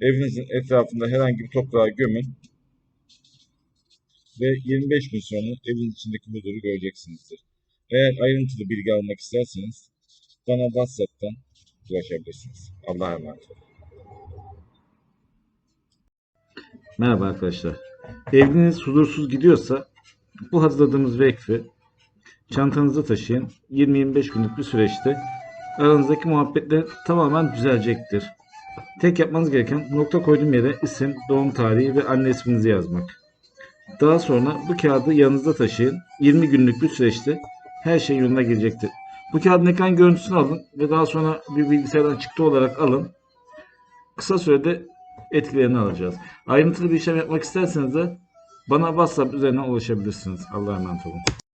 Evinizin etrafında herhangi bir toprağa gömün ve 25 gün sonra evin içindeki huzuru göreceksinizdir. Eğer ayrıntılı bilgi almak isterseniz bana WhatsApp'tan ulaşabilirsiniz. Allah'a emanet olun. Merhaba arkadaşlar. Eviniz huzursuz gidiyorsa bu hazırladığımız vekfi çantanızda taşıyın. 20-25 günlük bir süreçte aranızdaki muhabbetler tamamen düzelecektir. Tek yapmanız gereken nokta koyduğum yere isim, doğum tarihi ve anne isminizi yazmak. Daha sonra bu kağıdı yanınızda taşıyın. 20 günlük bir süreçte her şey yoluna girecektir. Bu kağıdın ekran görüntüsünü alın ve daha sonra bir bilgisayardan çıktı olarak alın. Kısa sürede etkilerini alacağız. Ayrıntılı bir işlem yapmak isterseniz de bana WhatsApp üzerinden ulaşabilirsiniz. Allah'a emanet olun.